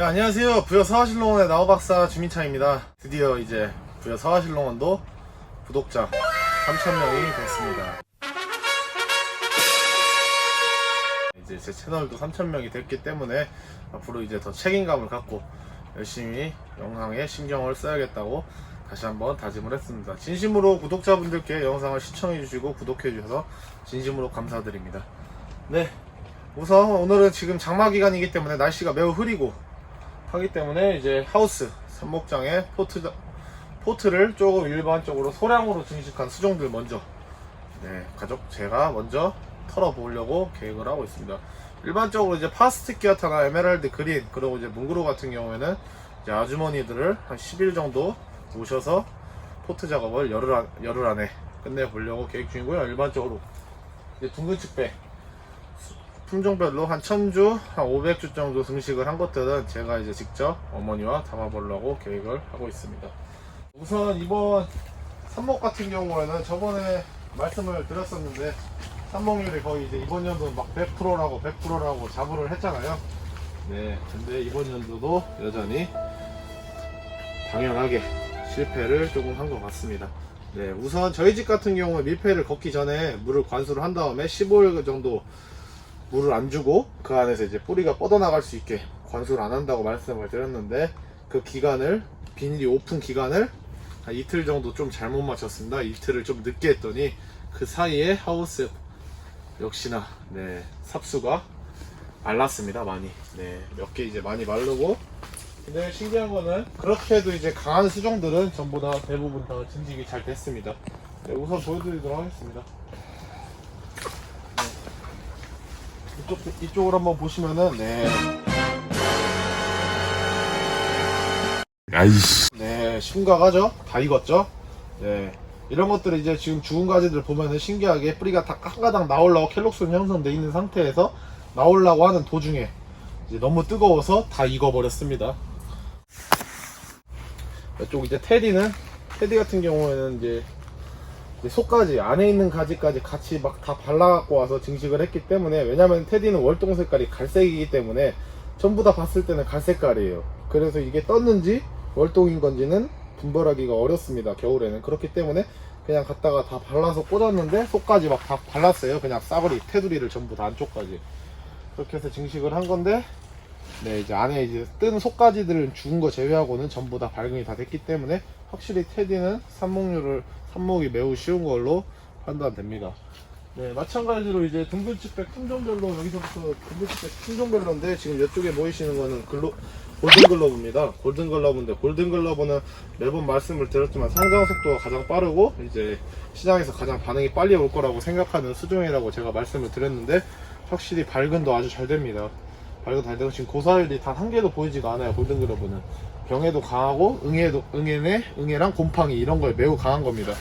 네, 안녕하세요. 부여 서화실롱원의 나우박사 주민창입니다. 드디어 이제 부여 서화실롱원도 구독자 3,000명이 됐습니다. 이제 제 채널도 3,000명이 됐기 때문에 앞으로 이제 더 책임감을 갖고 열심히 영상에 신경을 써야겠다고 다시 한번 다짐을 했습니다. 진심으로 구독자분들께 영상을 시청해주시고 구독해주셔서 진심으로 감사드립니다. 네. 우선 오늘은 지금 장마 기간이기 때문에 날씨가 매우 흐리고 하기 때문에 이제 하우스 선목장에 포트 포트를 조금 일반적으로 소량으로 증식한 수종들 먼저 네 가족 제가 먼저 털어보려고 계획을 하고 있습니다. 일반적으로 이제 파스틱 기아타나 에메랄드 그린 그리고 이제 뭉그로 같은 경우에는 이제 아주머니들을 한 10일 정도 모셔서 포트 작업을 열흘, 안, 열흘 안에 끝내보려고 계획 중이고요. 일반적으로 이제 둥근 측배 품종별로 한 1000주, 한 500주 정도 증식을 한 것들은 제가 이제 직접 어머니와 담아보려고 계획을 하고 있습니다. 우선 이번 삽목 같은 경우에는 저번에 말씀을 드렸었는데 삽목률이 거의 이제 이번 연도 막 100%라고 100%라고 자부를 했잖아요. 네, 근데 이번 연도도 여전히 당연하게 실패를 조금 한 것 같습니다. 네, 우선 저희 집 같은 경우에 밀폐를 걷기 전에 물을 관수를 한 다음에 15일 정도 물을 안 주고 그 안에서 이제 뿌리가 뻗어나갈 수 있게 관수를 안 한다고 말씀을 드렸는데 그 기간을 비닐이 오픈 기간을 한 이틀 정도 좀 잘못 맞췄습니다. 이틀을 좀 늦게 했더니 그 사이에 하우스 역시나 네 삽수가 말랐습니다 많이 네몇 개 이제 많이 마르고 근데 신기한 거는 그렇게 해도 이제 강한 수종들은 전부 다 대부분 다 증식이 잘 됐습니다. 네, 우선 보여드리도록 하겠습니다. 이쪽, 이쪽으로 한번 보시면은, 네. 아이씨. 네, 심각하죠? 다 익었죠? 네. 이런 것들을 이제 지금 죽은 가지들 보면은 신기하게 뿌리가 다한 가닥 나오려고 켈록슨 형성돼 있는 상태에서 나오려고 하는 도중에 이제 너무 뜨거워서 다 익어버렸습니다. 이쪽 이제 테디는, 테디 같은 경우에는 이제 속까지 안에 있는 가지까지 같이 막 다 발라갖고 와서 증식을 했기 때문에 왜냐면 테디는 월동 색깔이 갈색이기 때문에 전부 다 봤을 때는 갈색깔이에요. 그래서 이게 떴는지 월동인 건지는 분별하기가 어렵습니다 겨울에는. 그렇기 때문에 그냥 갖다가 다 발라서 꽂았는데 속까지 막 다 발랐어요. 그냥 싸그리 테두리를 전부 다 안쪽까지. 그렇게 해서 증식을 한 건데 네 이제 안에 이제 뜬 속가지들은 죽은 거 제외하고는 전부 다 발근이 다 됐기 때문에 확실히 테디는 삽목률을 삽목이 매우 쉬운 걸로 판단됩니다. 네 마찬가지로 이제 둥근치백 품종별로 여기서부터 둥근치백 품종별로인데 지금 이쪽에 보이시는 거는 글로 골든글러브입니다. 골든글러브인데 골든글러브는 매번 말씀을 드렸지만 성장 속도가 가장 빠르고 이제 시장에서 가장 반응이 빨리 올 거라고 생각하는 수종이라고 제가 말씀을 드렸는데 확실히 발근도 아주 잘 됩니다. 잘 되고 지금 고사율이 단 한 개도 보이지가 않아요 골든글러브는. 병에도 강하고 응애도 응애네 응애랑 곰팡이 이런 거에 매우 강한 겁니다.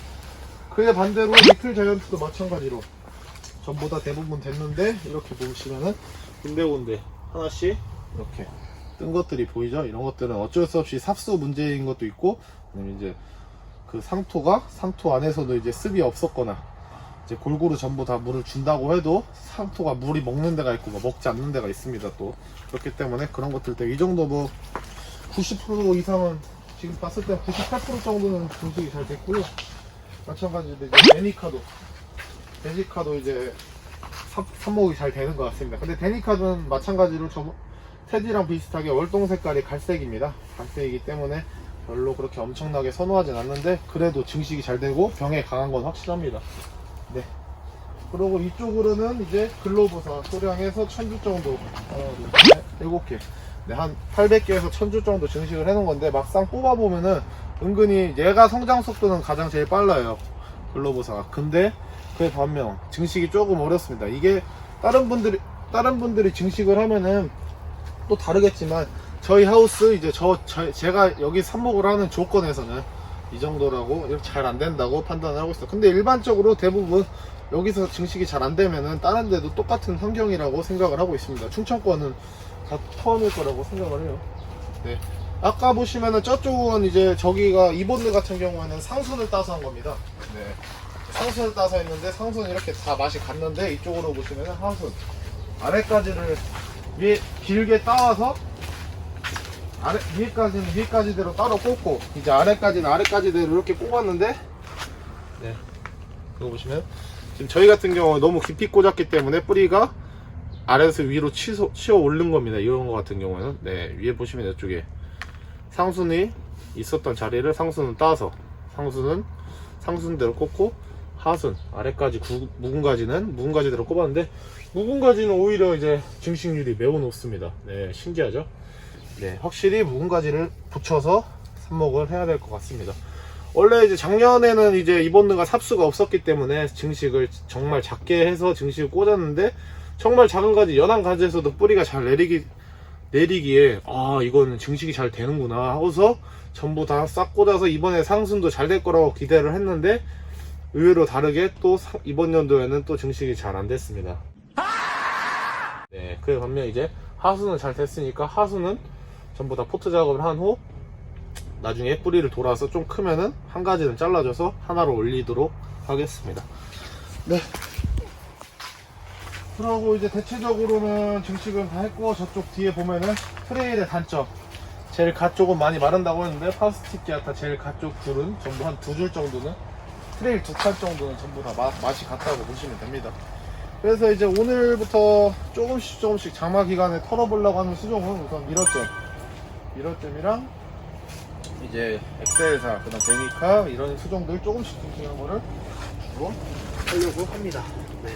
그에 반대로 리틀 자이언트도 마찬가지로 전부 다 대부분 됐는데 이렇게 보시면은 군데군데 하나씩 이렇게 뜬 것들이 보이죠? 이런 것들은 어쩔 수 없이 삽수 문제인 것도 있고 이제 그 상토가 상토 안에서도 이제 습이 없었거나 이제 골고루 전부 다 물을 준다고 해도 상토가 물이 먹는 데가 있고 뭐 먹지 않는 데가 있습니다 또. 그렇기 때문에 그런 것들 때문에 이 정도 뭐 90% 이상은 지금 봤을 때 98% 정도는 분석이 잘 됐고요. 마찬가지로 이제 데니카도 데니카도 이제 삽, 삽목이 잘 되는 것 같습니다. 근데 데니카는 마찬가지로 저 테디랑 비슷하게 월동 색깔이 갈색입니다. 갈색이기 때문에 별로 그렇게 엄청나게 선호하진 않는데 그래도 증식이 잘 되고 병에 강한 건 확실합니다 네. 그리고 이쪽으로는 이제 글로브사 소량에서 1000주 정도, 하나, 둘, 셋, 일곱 개. 네, 한 800개에서 1000주 정도 증식을 해놓은 건데 막상 뽑아보면은 은근히 얘가 성장 속도는 가장 제일 빨라요. 글로브사가. 근데 그에 반면 증식이 조금 어렵습니다. 이게 다른 분들이, 다른 분들이 증식을 하면은 또 다르겠지만 저희 하우스 이제 저, 저 제가 여기 삽목을 하는 조건에서는 이 정도라고 이렇게 잘 안 된다고 판단을 하고 있어요. 근데 일반적으로 대부분 여기서 증식이 잘 안 되면은 다른 데도 똑같은 환경이라고 생각을 하고 있습니다. 충청권은 다 포함일 거라고 생각을 해요. 네. 아까 보시면은 저쪽은 이제 저기가 이본드 같은 경우에는 상순을 따서 한 겁니다. 네. 상순을 따서 했는데 상순은 이렇게 다 맛이 갔는데 이쪽으로 보시면은 하순 아래까지를 위에 길게 따와서 아래 위에까지는 위에까지대로 따로 꽂고 이제 아래까지는 아래까지대로 이렇게 꽂았는데 네. 이거 보시면 지금 저희 같은 경우 너무 깊이 꽂았기 때문에 뿌리가 아래에서 위로 치서, 치어 오른 겁니다. 이런 거 같은 경우는. 네 위에 보시면 이쪽에 상순이 있었던 자리를 상순은 따서 상순은 상순대로 꽂고 하순 아래까지 구, 묵은 가지는 묵은 가지대로 꼽았는데 묵은 가지는 오히려 이제 증식률이 매우 높습니다. 네 신기하죠 네, 확실히 묵은 가지를 붙여서 삽목을 해야 될 것 같습니다. 원래 이제 작년에는 이제 이번드가 삽수가 없었기 때문에 증식을 정말 작게 해서 증식을 꽂았는데 정말 작은 가지, 연한 가지에서도 뿌리가 잘 내리기, 내리기에 아, 이거는 증식이 잘 되는구나 하고서 전부 다 싹 꽂아서 이번에 상순도 잘 될 거라고 기대를 했는데 의외로 다르게 또 사- 이번 연도에는 또 증식이 잘 안 됐습니다. 네, 그 반면 이제 하수는 잘 됐으니까 하수는 전부 다 포트 작업을 한 후 나중에 뿌리를 돌아서 좀 크면은 한 가지는 잘라줘서 하나로 올리도록 하겠습니다. 네. 그러고 이제 대체적으로는 증식은 다 했고 저쪽 뒤에 보면은 트레일의 단점 제일 가 쪽은 많이 마른다고 했는데 파스틱 기아타 제일 가쪽 줄은 전부 한 두 줄 정도는 트레일 두 칸 정도는 전부 다 맛, 맛이 같다고 보시면 됩니다. 그래서 이제 오늘부터 조금씩 조금씩 장마 기간에 털어보려고 하는 수종은 우선 미러잼 미러잼이랑 이제 엑셀사 그다음 베니카 이런 수종들 조금씩 싱싱한 거를 주로 하려고 합니다 네.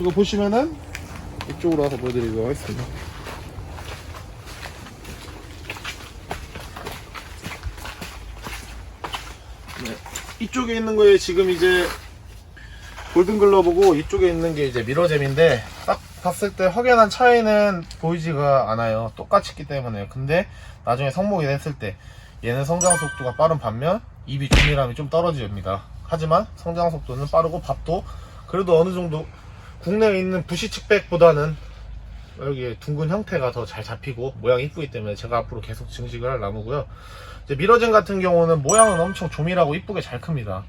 이거 보시면은 이쪽으로 와서 보여드리도록 하겠습니다 네. 이쪽에 있는 거에 지금 이제 골든글러브고 이쪽에 있는 게 이제 미러잼인데 딱 봤을 때 확연한 차이는 보이지가 않아요. 똑같이 있기 때문에. 근데 나중에 성목이 됐을 때 얘는 성장 속도가 빠른 반면 입이 균일함이 좀 떨어집니다. 하지만 성장 속도는 빠르고 밥도 그래도 어느 정도 국내에 있는 부시 측백보다는 여기 둥근 형태가 더 잘 잡히고 모양이 이쁘기 때문에 제가 앞으로 계속 증식을 할 나무고요. 이제 미러젠 같은 경우는 모양은 엄청 조밀하고 이쁘게 잘 큽니다.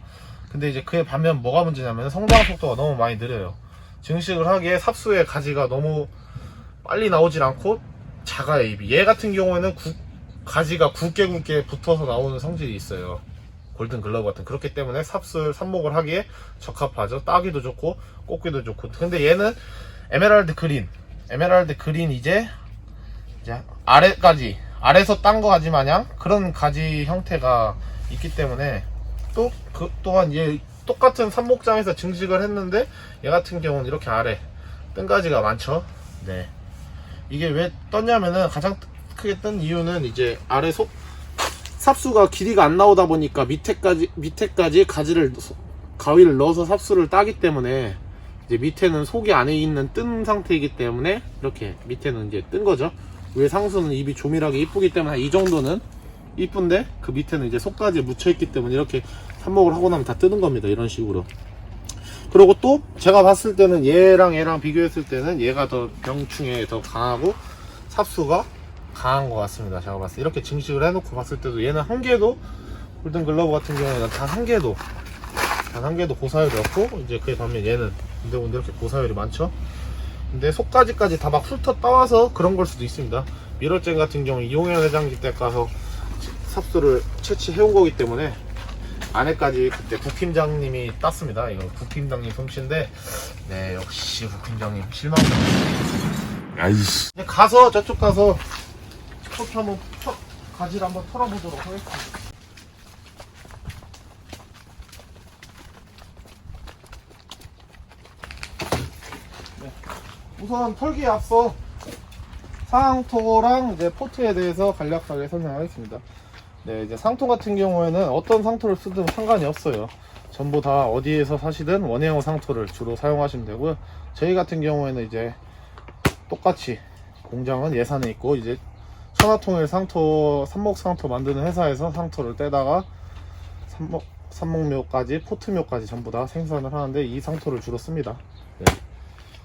근데 이제 그에 반면 뭐가 문제냐면 성장 속도가 너무 많이 느려요. 증식을 하기에 삽수의 가지가 너무 빨리 나오질 않고 작아요 입이. 얘 같은 경우에는 구- 가지가 굵게 굵게 붙어서 나오는 성질이 있어요. 골든 글러브 같은 그렇기 때문에 삽술 삽목을 하기에 적합하죠. 따기도 좋고 꽂기도 좋고. 근데 얘는 에메랄드 그린, 에메랄드 그린 이제 이제 아래까지 아래서 딴 거 가지 마냥 그런 가지 형태가 있기 때문에 또 그 또한 얘 똑같은 삽목장에서 증식을 했는데 얘 같은 경우는 이렇게 아래 뜬가지가 많죠. 네. 이게 왜 떴냐면은 가장 크게 뜬 이유는 이제 아래 속 삽수가 길이가 안 나오다 보니까 밑에까지 밑에까지 가지를 소- 가위를 넣어서 삽수를 따기 때문에 이제 밑에는 속이 안에 있는 뜬 상태이기 때문에 이렇게 밑에는 이제 뜬 거죠. 위에 상수는 입이 조밀하게 이쁘기 때문에 한이 정도는 이쁜데 그 밑에는 이제 속까지 묻혀 있기 때문에 이렇게 삽목을 하고 나면 다 뜨는 겁니다. 이런 식으로. 그리고 또 제가 봤을 때는 얘랑 얘랑 비교했을 때는 얘가 더 병충해 더 강하고 삽수가 강한 것 같습니다. 제가 봤을 때 이렇게 증식을 해놓고 봤을 때도 얘는 한 개도 골든 글러브 같은 경우에는 단 한 개도 단 한 개도 고사율이 없고 이제 그에 반면 얘는 군데군데 이렇게 고사율이 많죠. 근데 속까지까지 다 막 훑어 따와서 그런 걸 수도 있습니다. 미러잼 같은 경우 이용현 회장님 때 가서 삽수를 채취해온 거기 때문에 안에까지 그때 국팀장님이 땄습니다. 이거 국팀장님 솜씨인데 네 역시 국팀장님 실망입니다. 아이씨. 가서 저쪽 가서 포트 한번 터, 가지를 한번 털어보도록 하겠습니다. 네. 우선 털기에 앞서 상토랑 이제 포트에 대해서 간략하게 설명하겠습니다. 네, 이제 상토 같은 경우에는 어떤 상토를 쓰든 상관이 없어요. 전부 다 어디에서 사시든 원예형 상토를 주로 사용하시면 되고요. 저희 같은 경우에는 이제 똑같이 공장은 예산에 있고 이제 천하통일 상토 삼목 상토 만드는 회사에서 상토를 떼다가 삼목 삼목묘까지 포트묘까지 전부 다 생산을 하는데 이 상토를 주로 씁니다. 네.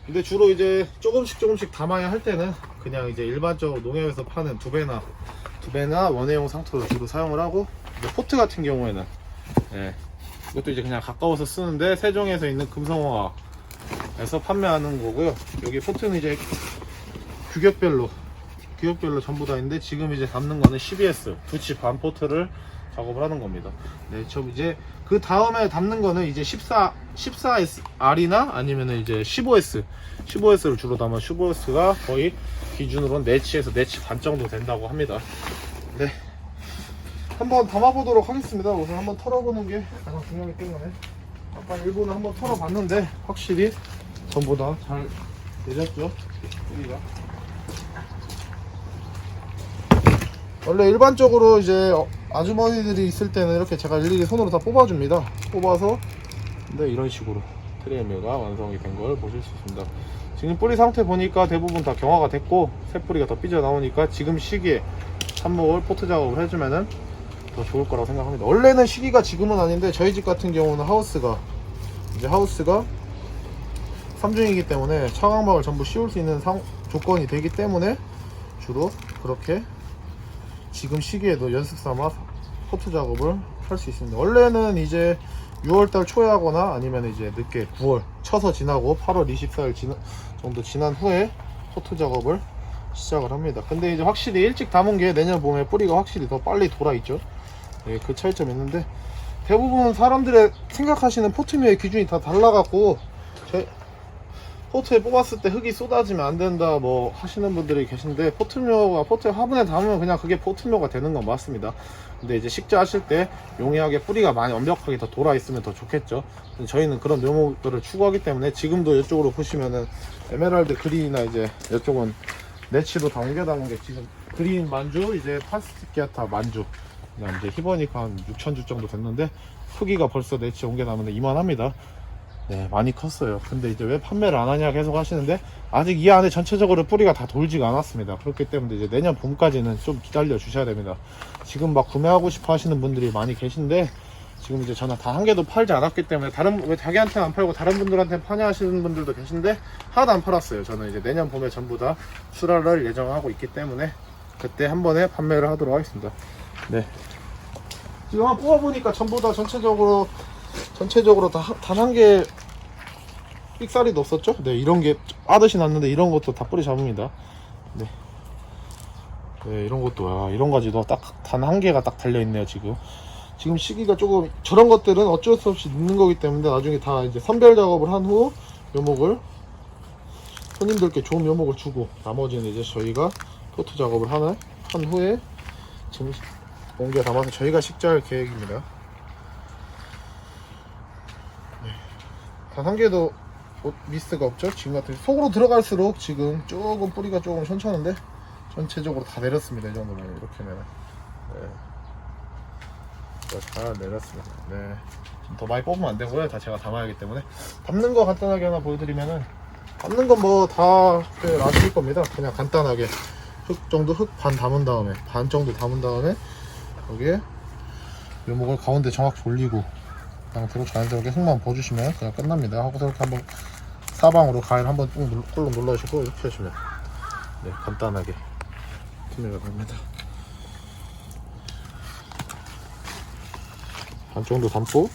근데 주로 이제 조금씩 조금씩 담아야 할 때는 그냥 이제 일반적으로 농협에서 파는 두 배나 두 배나 원예용 상토를 주로 사용을 하고 포트 같은 경우에는 예, 이것도 이제 그냥 가까워서 쓰는데 세종에서 있는 금성화에서 판매하는 거고요. 여기 포트는 이제 규격별로 규격별로 전부 다 있는데 지금 이제 담는 거는 CBS 두치 반 포트를 작업을 하는 겁니다. 네, 저 이제 그 다음에 담는 거는 이제 14 14R이나 아니면은 이제 15S 15S를 주로 담아 15S가 거의 기준으로는 네치에서 네치 반 정도 된다고 합니다. 네. 한번 담아보도록 하겠습니다. 우선 한번 털어보는 게 가장 중요하기 때문에 아까 일부는 한번 털어봤는데 확실히 전보다 잘 내렸죠. 뿌리가. 원래 일반적으로 이제 어, 아주머니들이 있을 때는 이렇게 제가 일일이 손으로 다 뽑아줍니다. 뽑아서 근데 이런 식으로 트레이머가 완성이 된 걸 보실 수 있습니다. 지금 뿌리 상태 보니까 대부분 다 경화가 됐고 새 뿌리가 더 삐져 나오니까 지금 시기에 삽목을 포트 작업을 해주면은 더 좋을 거라고 생각합니다. 원래는 시기가 지금은 아닌데 저희 집 같은 경우는 하우스가 이제 하우스가 3중이기 때문에 차광막을 전부 씌울 수 있는 상, 조건이 되기 때문에 주로 그렇게 지금 시기에도 연습 삼아 포트 작업을 할 수 있습니다. 원래는 이제 6월달 초에 하거나 아니면 이제 늦게 9월 쳐서 지나고 8월 24일 지나, 정도 지난 후에 포트 작업을 시작을 합니다. 근데 이제 확실히 일찍 담은 게 내년 봄에 뿌리가 확실히 더 빨리 돌아 있죠. 예, 그 차이점이 있는데 대부분 사람들의 생각하시는 포트미의 기준이 다 달라갖고 제 포트에 뽑았을 때 흙이 쏟아지면 안 된다 뭐 하시는 분들이 계신데 포트묘가 포트에 화분에 담으면 그냥 그게 포트묘가 되는 건 맞습니다. 근데 이제 식재하실 때 용이하게 뿌리가 많이 완벽하게 더 돌아 있으면 더 좋겠죠. 저희는 그런 묘목들을 추구하기 때문에 지금도 이쪽으로 보시면은 에메랄드 그린이나 이제 이쪽은 다 옮겨 담은 게 지금 그린 만주 이제 파스티키아타 만주 이제 히버니까 한 6,000주 정도 됐는데 크기가 벌써 네치 옮겨 담는데 이만합니다. 네, 많이 컸어요. 근데 이제 왜 판매를 안 하냐 계속 하시는데 아직 이 안에 전체적으로 뿌리가 다 돌지가 않았습니다. 그렇기 때문에 이제 내년 봄까지는 좀 기다려 주셔야 됩니다. 지금 막 구매하고 싶어 하시는 분들이 많이 계신데 지금 이제 저는 다 한 개도 팔지 않았기 때문에 다른 왜 자기한테는 안 팔고 다른 분들한테 파냐 하시는 분들도 계신데 하나도 안 팔았어요. 저는 이제 내년 봄에 전부 다 출하를 예정하고 있기 때문에 그때 한 번에 판매를 하도록 하겠습니다. 네. 지금 뽑아보니까 전부 다 전체적으로 전체적으로 다 단 한 개 삑사리도 없었죠? 네, 이런 게 아듯이 났는데 이런 것도 다 뿌리 잡습니다. 네. 네, 이런 것도 아, 이런 가지도 딱 단 한 개가 딱 달려 있네요, 지금. 지금 시기가 조금 저런 것들은 어쩔 수 없이 늦는 거기 때문에 나중에 다 이제 선별 작업을 한 후 묘목을 손님들께 좋은 묘목을 주고 나머지는 이제 저희가 포트 작업을 하나 한 후에 지금 옮겨 담아서 저희가 식재할 계획입니다. 단 한 개도 옷 미스가 없죠? 지금 같은 속으로 들어갈수록 지금 조금 뿌리가 조금 천천한데 전체적으로 다 내렸습니다. 이 정도면 이렇게면 네. 다 내렸습니다. 네. 좀더 많이 뽑으면 안 되고요. 다 제가 담아야 하기 때문에 담는 거 간단하게 하나 보여드리면은 담는 건 뭐다 아실 겁니다. 그냥 간단하게 흙 정도 흙 반 담은 다음에 반 정도 담은 다음에 여기에 묘목을 가운데 정확히 올리고 상태로 자연스럽게 흙만 버주시면 그냥 끝납니다. 하고서 이렇게 한번 사방으로 가위를 한번 쭉 눌- 꿀로 눌러주시고 이렇게 하시면 네 간단하게 투명가 됩니다. 반 정도 담고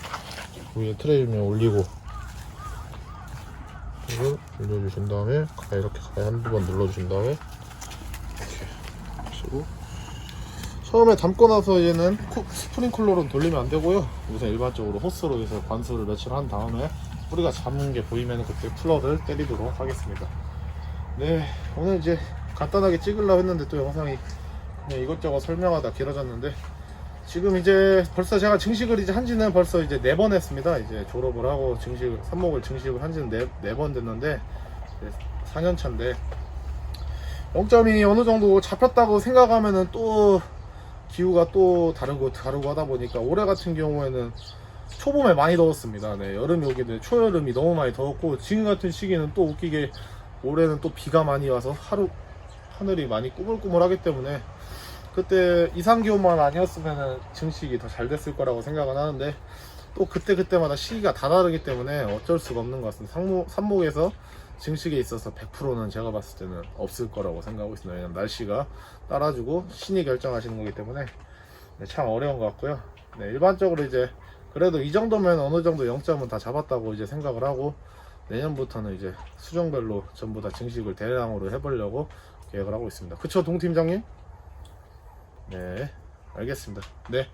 위에 트레이 면 올리고 이걸 올려주신 다음에 가위 이렇게 가위 한두 번 눌러주신 다음에 이렇게 하시고 처음에 담고 나서 얘는 쿠- 스프링클러로 돌리면 안 되고요. 우선 일반적으로 호스로 해서 관수를 며칠 한 다음에 뿌리가 잡는 게 보이면 그때 플러를 때리도록 하겠습니다. 네, 오늘 이제 간단하게 찍으려고 했는데 또 영상이 그냥 이것저것 설명하다 길어졌는데 지금 이제 벌써 제가 증식을 이제 한지는 벌써 이제 네 번 했습니다. 이제 졸업을 하고 증식 삽목을 증식을 한지는 네번 됐는데 4년 차인데 0점이 어느 정도 잡혔다고 생각하면은 또 기후가 또 다르고 다르고 하다 보니까 올해 같은 경우에는 초봄에 많이 더웠습니다. 네, 여름이 돼 초여름이 너무 많이 더웠고 지금 같은 시기는 또 웃기게 올해는 또 비가 많이 와서 하루 하늘이 많이 꾸물꾸물하기 때문에 그때 이상 기온만 아니었으면 증식이 더 잘 됐을 거라고 생각은 하는데 또 그때 그때마다 시기가 다 다르기 때문에 어쩔 수가 없는 것 같습니다. 상목, 삽목에서 증식에 있어서 100%는 제가 봤을 때는 없을 거라고 생각하고 있습니다. 왜냐면 날씨가 따라주고 신이 결정하시는 거기 때문에 네, 참 어려운 것 같고요. 네, 일반적으로 이제 그래도 이 정도면 어느 정도 0점은 다 잡았다고 이제 생각을 하고 내년부터는 이제 수종별로 전부 다 증식을 대량으로 해보려고 계획을 하고 있습니다. 그쵸 동 팀장님? 네 알겠습니다. 네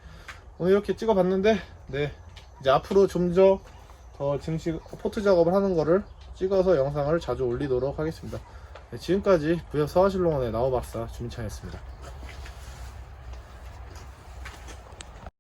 오늘 이렇게 찍어봤는데 네 이제 앞으로 좀 더 더 증식 포트 작업을 하는 거를 찍어서 영상을 자주 올리도록 하겠습니다. 네, 지금까지 부여 서하실롱원의 나우박사 주민창이었습니다.